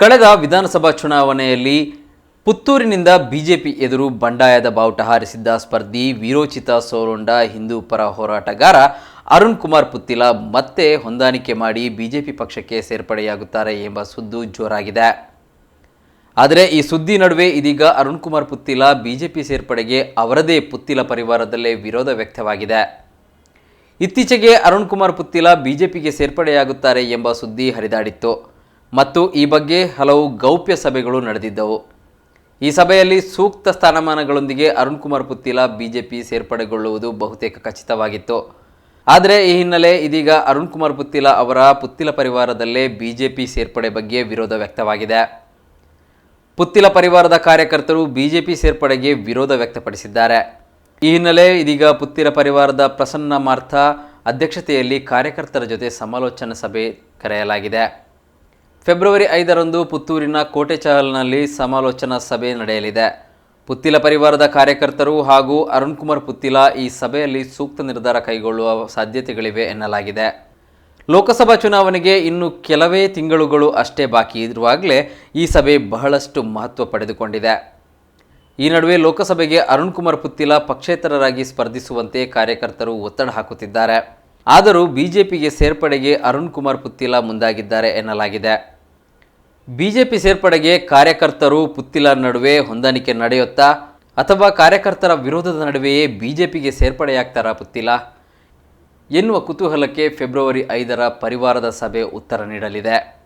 ಕಳೆದ ವಿಧಾನಸಭಾ ಚುನಾವಣೆಯಲ್ಲಿ ಪುತ್ತೂರಿನಿಂದ ಬಿಜೆಪಿ ಎದುರು ಬಂಡಾಯದ ಬಾವುಟ ಹಾರಿಸಿದ್ದ ಸ್ಪರ್ಧಿ ವೀರೋಚಿತ ಸೋಲೊಂಡ ಹಿಂದೂ ಪರ ಹೋರಾಟಗಾರ ಅರುಣ್ ಕುಮಾರ್ ಪುತ್ತಿಲ ಮತ್ತೆ ಹೊಂದಾಣಿಕೆ ಮಾಡಿ ಬಿಜೆಪಿ ಪಕ್ಷಕ್ಕೆ ಸೇರ್ಪಡೆಯಾಗುತ್ತಾರೆ ಎಂಬ ಸುದ್ದು ಜೋರಾಗಿದೆ. ಆದರೆ ಈ ಸುದ್ದಿ ನಡುವೆ ಇದೀಗ ಅರುಣ್ ಕುಮಾರ್ ಪುತ್ತಿಲ ಬಿಜೆಪಿ ಸೇರ್ಪಡೆಗೆ ಅವರದೇ ಪುತ್ತಿಲ ಪರಿವಾರದಲ್ಲೇ ವಿರೋಧ ವ್ಯಕ್ತವಾಗಿದೆ. ಇತ್ತೀಚೆಗೆ ಅರುಣ್ ಕುಮಾರ್ ಪುತ್ತಿಲ ಬಿಜೆಪಿಗೆ ಸೇರ್ಪಡೆಯಾಗುತ್ತಾರೆ ಎಂಬ ಸುದ್ದಿ ಹರಿದಾಡಿತ್ತು. ಮತ್ತು ಈ ಬಗ್ಗೆ ಹಲವು ಗೌಪ್ಯ ಸಭೆಗಳು ನಡೆದಿದ್ದವು. ಈ ಸಭೆಯಲ್ಲಿ ಸೂಕ್ತ ಸ್ಥಾನಮಾನಗಳೊಂದಿಗೆ ಅರುಣ್ ಕುಮಾರ್ ಪುತ್ತಿಲ ಬಿಜೆಪಿ ಸೇರ್ಪಡೆಗೊಳ್ಳುವುದು ಬಹುತೇಕ ಖಚಿತವಾಗಿತ್ತು. ಆದರೆ ಈ ಹಿನ್ನೆಲೆ ಇದೀಗ ಅರುಣ್ ಕುಮಾರ್ ಪುತ್ತಿಲ ಅವರ ಪುತ್ತಿಲ ಪರಿವಾರದಲ್ಲೇ ಬಿಜೆಪಿ ಸೇರ್ಪಡೆ ಬಗ್ಗೆ ವಿರೋಧ ವ್ಯಕ್ತವಾಗಿದೆ. ಪುತ್ತಿಲ ಪರಿವಾರದ ಕಾರ್ಯಕರ್ತರು ಬಿಜೆಪಿ ಸೇರ್ಪಡೆಗೆ ವಿರೋಧ ವ್ಯಕ್ತಪಡಿಸಿದ್ದಾರೆ. ಈ ಹಿನ್ನೆಲೆ ಇದೀಗ ಪುತ್ತಿಲ ಪರಿವಾರದ ಪ್ರಸನ್ನ ಮಾರ್ಥ ಅಧ್ಯಕ್ಷತೆಯಲ್ಲಿ ಕಾರ್ಯಕರ್ತರ ಜೊತೆ ಸಮಾಲೋಚನಾ ಸಭೆ ಕರೆಯಲಾಗಿದೆ. ಫೆಬ್ರವರಿ ಐದರಂದು ಪುತ್ತೂರಿನ ಕೋಟೆ ಚಾಲ್ನಲ್ಲಿ ಸಮಾಲೋಚನಾ ಸಭೆ ನಡೆಯಲಿದೆ. ಪುತ್ತಿಲ ಪರಿವಾರದ ಕಾರ್ಯಕರ್ತರು ಹಾಗೂ ಅರುಣ್ ಕುಮಾರ್ ಪುತ್ತಿಲ ಈ ಸಭೆಯಲ್ಲಿ ಸೂಕ್ತ ನಿರ್ಧಾರ ಕೈಗೊಳ್ಳುವ ಸಾಧ್ಯತೆಗಳಿವೆ ಎನ್ನಲಾಗಿದೆ. ಲೋಕಸಭಾ ಚುನಾವಣೆಗೆ ಇನ್ನು ಕೆಲವೇ ತಿಂಗಳುಗಳು ಅಷ್ಟೇ ಬಾಕಿ ಇರುವಾಗಲೇ ಈ ಸಭೆ ಬಹಳಷ್ಟು ಮಹತ್ವ ಪಡೆದುಕೊಂಡಿದೆ. ಈ ನಡುವೆ ಲೋಕಸಭೆಗೆ ಅರುಣ್ ಕುಮಾರ್ ಪುತ್ತಿಲ ಪಕ್ಷೇತರರಾಗಿ ಸ್ಪರ್ಧಿಸುವಂತೆ ಕಾರ್ಯಕರ್ತರು ಒತ್ತಡ ಹಾಕುತ್ತಿದ್ದಾರೆ. ಆದರೂ ಬಿಜೆಪಿಗೆ ಸೇರ್ಪಡೆಗೆ ಅರುಣ್ ಕುಮಾರ್ ಪುತ್ತಿಲ ಮುಂದಾಗಿದ್ದಾರೆ ಎನ್ನಲಾಗಿದೆ. ಬಿಜೆಪಿ ಸೇರ್ಪಡೆಗೆ ಕಾರ್ಯಕರ್ತರು ಪುತ್ತಿಲ ನಡುವೆ ಹೊಂದಾಣಿಕೆ ನಡೆಯುತ್ತಾ, ಅಥವಾ ಕಾರ್ಯಕರ್ತರ ವಿರೋಧದ ನಡುವೆಯೇ ಬಿಜೆಪಿಗೆ ಸೇರ್ಪಡೆಯಾಗ್ತಾರಾ ಪುತ್ತಿಲ? ಎನ್ನುವ ಕುತೂಹಲಕ್ಕೆ ಫೆಬ್ರವರಿ ಐದರ ಪರಿವಾರದ ಸಭೆ ಉತ್ತರ ನೀಡಲಿದೆ.